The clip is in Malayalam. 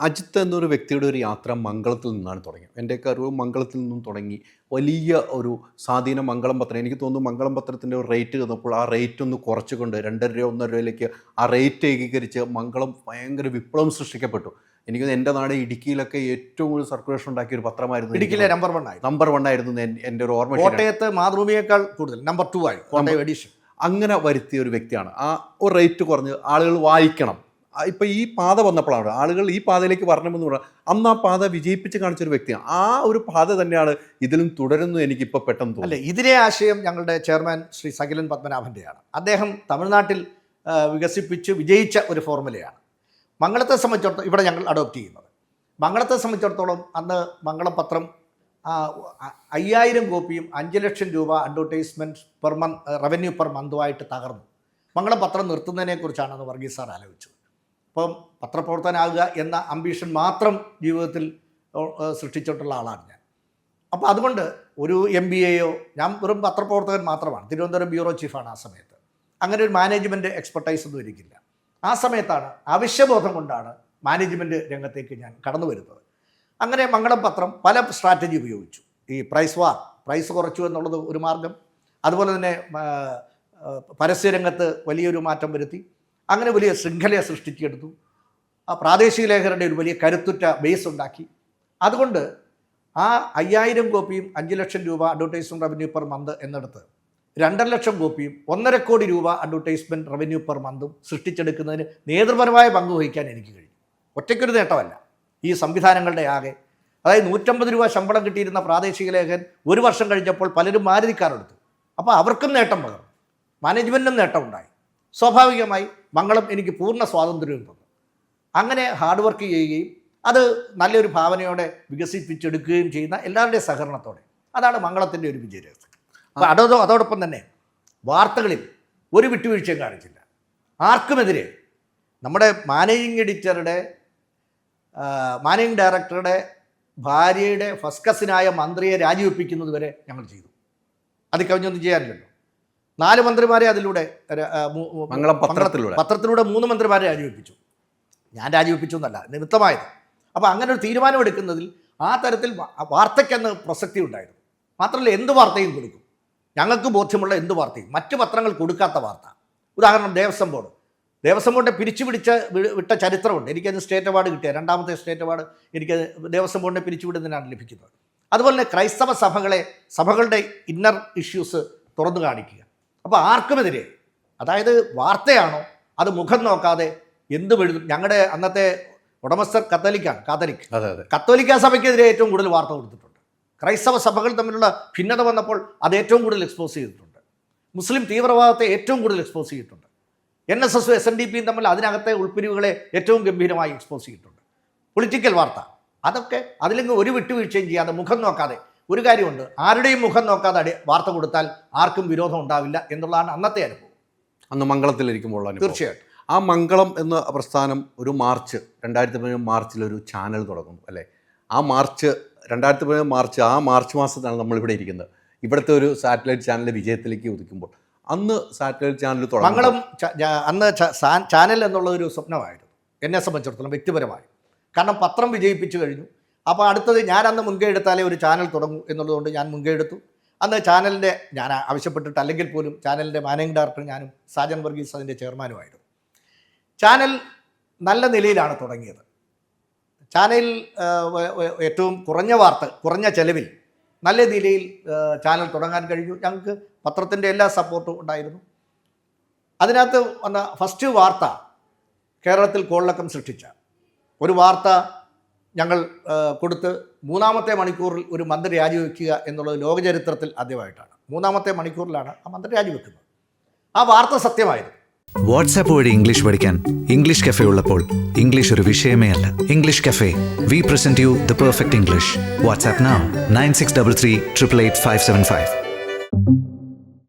അജിത്ത് എന്നൊരു വ്യക്തിയുടെ ഒരു യാത്ര മംഗളത്തിൽ നിന്നാണ് തുടങ്ങിയത്. എന്റെയൊക്കെ അറിവ് മംഗളത്തിൽ നിന്നും തുടങ്ങി. വലിയ ഒരു സ്വാധീനം മംഗളം പത്രം എനിക്ക് തോന്നുന്നു മംഗളം പത്രത്തിന്റെ ഒരു റേറ്റ് തന്നപ്പോൾ ആ റേറ്റ് ഒന്ന് കുറച്ചുകൊണ്ട് രണ്ടര രൂപ ഒന്നര രൂപയിലേക്ക് ആ റേറ്റ് ഏകീകരിച്ച് മംഗളം ഭയങ്കര വിപ്ലവം സൃഷ്ടിക്കപ്പെട്ടു. എനിക്ക് എന്റെ നാട് ഇടുക്കിയിലൊക്കെ ഏറ്റവും കൂടുതൽ സർക്കുലേഷൻ ഉണ്ടാക്കിയ ഒരു പത്രമായിരുന്നു ഇടുക്കിയിലെ നമ്പർ വൺ ആയി നമ്പർ വൺ ആയിരുന്നു എന്റെ ഒരു ഓർമ്മ. കോട്ടയത്ത് മാതൃഭൂമിയേക്കാൾ കൂടുതൽ നമ്പർ ടു ആയി കോട്ടയം എഡിഷൻ അങ്ങനെ വരുത്തിയ ഒരു വ്യക്തിയാണ്. ആ ഒരു റേറ്റ് കുറഞ്ഞ് ആളുകൾ വായിക്കണം. ഇപ്പൊ ഈ പാത വന്നപ്പോഴാണ് ആളുകൾ ഈ പാതയിലേക്ക് വരണമെന്ന് പറഞ്ഞാൽ അന്ന് ആ പാത വിജയിപ്പിച്ച് കാണിച്ചൊരു വ്യക്തിയാണ്. ആ ഒരു പാത തന്നെയാണ് ഇതിലും തുടരുന്നു എനിക്കിപ്പോൾ പെട്ടെന്ന് തോന്നുന്നു. അല്ലെ ഇതിലെ ആശയം ഞങ്ങളുടെ ചെയർമാൻ ശ്രീ സകിലൻ പത്മനാഭന്റെയാണ് അദ്ദേഹം തമിഴ്നാട്ടിൽ വികസിപ്പിച്ച് വിജയിച്ച ഒരു ഫോർമുലയാണ്. മംഗളത്തെ സംബന്ധിച്ചിടത്തോളം ഇവിടെ ഞങ്ങൾ അഡോപ്റ്റ് ചെയ്യുന്നത്. മംഗളത്തെ സംബന്ധിച്ചിടത്തോളം അന്ന് മംഗളം പത്രം അയ്യായിരം കോപ്പിയും അഞ്ച് ലക്ഷം രൂപ advertisement per month revenue per മന്തുമായിട്ട് തകർന്നു. മംഗളം പത്രം നിർത്തുന്നതിനെക്കുറിച്ചാണ് അന്ന് വർഗീസ് സാർ ആലോചിച്ചത് അപ്പം പത്രപ്രവർത്തനാകുക എന്ന അംബീഷൻ മാത്രം ജീവിതത്തിൽ സൃഷ്ടിച്ചിട്ടുള്ള ആളാണ് ഞാൻ. അപ്പോൾ അതുകൊണ്ട് ഒരു എം ബി എയോ ഞാൻ വെറും പത്രപ്രവർത്തകൻ മാത്രമാണ്. തിരുവനന്തപുരം ബ്യൂറോ ചീഫാണ് ആ സമയത്ത്. അങ്ങനെ ഒരു മാനേജ്മെന്റ് എക്സ്പെർട്ടൈസ് ഒന്നും എനിക്കില്ല. ആ സമയത്താണ് ആവശ്യബോധം കൊണ്ടാണ് മാനേജ്മെന്റ് രംഗത്തേക്ക് ഞാൻ കടന്നു വരുന്നത്. അങ്ങനെ മംഗളം പത്രം പല സ്ട്രാറ്റജി ഉപയോഗിച്ചു. ഈ പ്രൈസ് വാർ പ്രൈസ് കുറച്ചു എന്നുള്ളത് ഒരു മാർഗം അതുപോലെ തന്നെ പരസ്യരംഗത്ത് വലിയൊരു മാറ്റം വരുത്തി. അങ്ങനെ വലിയ ശൃംഖല സൃഷ്ടിച്ചെടുത്തു. ആ പ്രാദേശിക ലേഖകരുടെ ഒരു വലിയ കരുത്തുറ്റ ബേസ് ഉണ്ടാക്കി അതുകൊണ്ട് ആ അയ്യായിരം കോപ്പിയും അഞ്ച് ലക്ഷം രൂപ അഡ്വർടൈസ്മെന്റ് റവന്യൂ പെർ മന്ത് എന്നിടത്ത് രണ്ടര ലക്ഷം കോപ്പിയും ഒന്നര കോടി രൂപ അഡ്വർടൈസ്മെന്റ് റവന്യൂ പെർ മന്തും സൃഷ്ടിച്ചെടുക്കുന്നതിന് നേതൃപരമായ പങ്ക് വഹിക്കാൻ എനിക്ക് കഴിഞ്ഞു. ഒറ്റയ്ക്കൊരു നേട്ടമല്ല. ഈ സംവിധാനങ്ങളുടെ ആകെ അതായത് നൂറ്റമ്പത് രൂപ ശമ്പളം കിട്ടിയിരുന്ന പ്രാദേശിക ലേഖകൻ ഒരു വർഷം കഴിഞ്ഞപ്പോൾ പലരും മാരുതിക്കാറെടുത്തു അപ്പോൾ അവർക്കും നേട്ടം പകർന്നു. മാനേജ്മെന്റിനും നേട്ടം ഉണ്ടായി സ്വാഭാവികമായി മംഗളം എനിക്ക് പൂർണ സ്വാതന്ത്ര്യവും തന്നു. അങ്ങനെ ഹാർഡ് വർക്ക് ചെയ്യുകയും അത് നല്ലൊരു ഭാവനയോടെ വികസിപ്പിച്ചെടുക്കുകയും ചെയ്യുന്ന എല്ലാവരുടെയും സഹകരണത്തോടെ. അതാണ് മംഗളത്തിന്റെ ഒരു വിജയരഹസ്യം അപ്പോൾ അതോ അതോടൊപ്പം തന്നെ വാർത്തകളിൽ ഒരു വിട്ടുവീഴ്ചയും കാണിച്ചില്ല. ആർക്കുമെതിരെ നമ്മുടെ മാനേജിങ് എഡിറ്ററുടെ മാനേജിങ് ഡയറക്ടറുടെ ഭാര്യയുടെ ഫസ്കസിനായ മന്ത്രിയെ രാജിവെപ്പിക്കുന്നത് വരെ ഞങ്ങൾ ചെയ്തു. അത് കവിഞ്ഞൊന്നും ചെയ്യാനില്ലല്ലോ. നാല് മന്ത്രിമാരെ അതിലൂടെ പത്രത്തിലൂടെ. പത്രത്തിലൂടെ മൂന്ന് മന്ത്രിമാരെ രാജിവെപ്പിച്ചു. ഞാൻ രാജിവെപ്പിച്ചു എന്നല്ല നിമിത്തമായത്. അപ്പോൾ അങ്ങനെ ഒരു തീരുമാനം എടുക്കുന്നതിൽ ആ തരത്തിൽ വാർത്തയ്ക്കെന്ന് പ്രസക്തി ഉണ്ടായിരുന്നു. മാത്രമല്ല എന്ത് വാർത്തയും കൊടുക്കും? ഞങ്ങൾക്ക് ബോധ്യമുള്ള എന്ത് വാർത്തയും മറ്റ് പത്രങ്ങൾ കൊടുക്കാത്ത വാർത്ത. ഉദാഹരണം ദേവസ്വം ബോർഡ്. ദേവസ്വം ബോർഡിനെ പിരിച്ചു പിടിച്ച വിട്ട ചരിത്രമുണ്ട്. എനിക്കത് സ്റ്റേറ്റ് അവാർഡ് കിട്ടിയ രണ്ടാമത്തെ സ്റ്റേറ്റ് അവാർഡ് എനിക്ക് ദേവസ്വം ബോർഡിനെ പിരിച്ചുവിടുന്നതിനാണ് ലഭിക്കുന്നത്. അതുപോലെ തന്നെ ക്രൈസ്തവ സഭകളെ സഭകളുടെ ഇന്നർ ഇഷ്യൂസ് തുറന്നു കാണിക്കുക. അപ്പോൾ ആർക്കുമെതിരെ? അതായത് വാർത്തയാണോ? അത് മുഖം നോക്കാതെ എന്ത് എഴുതും ഞങ്ങളുടെ അന്നത്തെ ഉടമസ്ഥർ കത്തോലിക്കാണ് കാത്തലിക് കത്തോലിക്ക സഭയ്ക്കെതിരെ ഏറ്റവും കൂടുതൽ വാർത്ത കൊടുത്തിട്ടുണ്ട്. ക്രൈസ്തവ സഭകൾ തമ്മിലുള്ള ഭിന്നത വന്നപ്പോൾ അത് ഏറ്റവും കൂടുതൽ എക്സ്പോസ് ചെയ്തിട്ടുണ്ട്. മുസ്ലിം തീവ്രവാദത്തെ ഏറ്റവും കൂടുതൽ എക്സ്പോസ് ചെയ്തിട്ടുണ്ട്. എൻ എസ് എസും എസ് എൻ ഡി പിയും തമ്മിൽ അതിനകത്തെ ഉൾപ്പിരിവുകളെ ഏറ്റവും ഗംഭീരമായി എക്സ്പോസ് ചെയ്തിട്ടുണ്ട്. പൊളിറ്റിക്കൽ വാർത്ത. അതൊക്കെ അതിലെങ്കിൽ ഒരു വിട്ടുവീഴ്ചയും ചെയ്യാതെ മുഖം നോക്കാതെ ഒരു കാര്യമുണ്ട്. ആരുടെയും മുഖം നോക്കാതെ അടി- വാർത്ത കൊടുത്താൽ ആർക്കും വിരോധം ഉണ്ടാവില്ല എന്നുള്ളതാണ് അന്നത്തെ അനുഭവം. അന്ന് മംഗളത്തിലിരിക്കുമ്പോൾ. തീർച്ചയായിട്ടും. ആ മംഗളം എന്ന പ്രസ്ഥാനം ഒരു മാർച്ച് രണ്ടായിരത്തി പതിനേഴ് മാർച്ചിൽ ഒരു ചാനൽ തുടങ്ങുന്നു അല്ലേ? ആ മാർച്ച് രണ്ടായിരത്തി പതിനേഴ് മാർച്ച് ആ മാർച്ച് മാസത്തിലാണ് നമ്മളിവിടെ ഇരിക്കുന്നത്. ഇവിടുത്തെ ഒരു സാറ്റലൈറ്റ് ചാനലിന്റെ വിജയത്തിലേക്ക് ഉദിക്കുമ്പോൾ. അന്ന് സാറ്റലൈറ്റ് ചാനൽ തുടങ്ങും മംഗളം അന്ന് ചാനൽ എന്നുള്ള ഒരു സ്വപ്നമായിരുന്നു. എന്നെ സംബന്ധിച്ചിടത്തോളം വ്യക്തിപരമായി. കാരണം പത്രം വിജയിപ്പിച്ചു കഴിഞ്ഞു. അപ്പോൾ അടുത്തത് ഞാൻ അന്ന് മുൻകൈ എടുത്താലേ ഒരു ചാനൽ തുടങ്ങൂ എന്നുള്ളതുകൊണ്ട് ഞാൻ മുൻകൈ എടുത്തു. അന്ന് ചാനലിന്റെ ഞാൻ ആവശ്യപ്പെട്ടിട്ട് അല്ലെങ്കിൽ പോലും ചാനലിന്റെ മാനേജിംഗ് ഡയറക്ടർ ഞാനും സാജൻ വർഗീസ് അതിന്റെ ചെയർമാനുമായിരുന്നു ചാനൽ നല്ല നിലയിലാണ് തുടങ്ങിയത്. ചാനലിൽ ഏറ്റവും കുറഞ്ഞ വാർത്ത കുറഞ്ഞ ചെലവിൽ നല്ല നിലയിൽ ചാനൽ തുടങ്ങാൻ കഴിഞ്ഞു. ഞങ്ങൾക്ക് പത്രത്തിന്റെ എല്ലാ സപ്പോർട്ടും ഉണ്ടായിരുന്നു. അതിനകത്ത് വന്ന ഫസ്റ്റ് വാർത്ത കേരളത്തിൽ കോളിളക്കം സൃഷ്ടിച്ച ഒരു വാർത്ത ഞങ്ങൾ കൊടുത്ത് മൂന്നാമത്തെ മണിക്കൂറിൽ ഒരു മന്ത്രി രാജിവെക്കുക എന്നുള്ളത് ലോകചരിത്രത്തിൽ ആദ്യമായിട്ടാണ്. മൂന്നാമത്തെ മണിക്കൂറിലാണ് ആ മന്ത്രി രാജിവെക്കുന്നത്. ആ വാർത്ത സത്യമായിരുന്നു. വാട്സാപ്പ് വഴി ഇംഗ്ലീഷ് പഠിക്കാൻ ഇംഗ്ലീഷ് കഫേ ഉള്ളപ്പോൾ ഇംഗ്ലീഷ് ഒരു വിഷയമേ അല്ല. English cafe we present you the perfect English WhatsApp nine six double three triple eight five seven five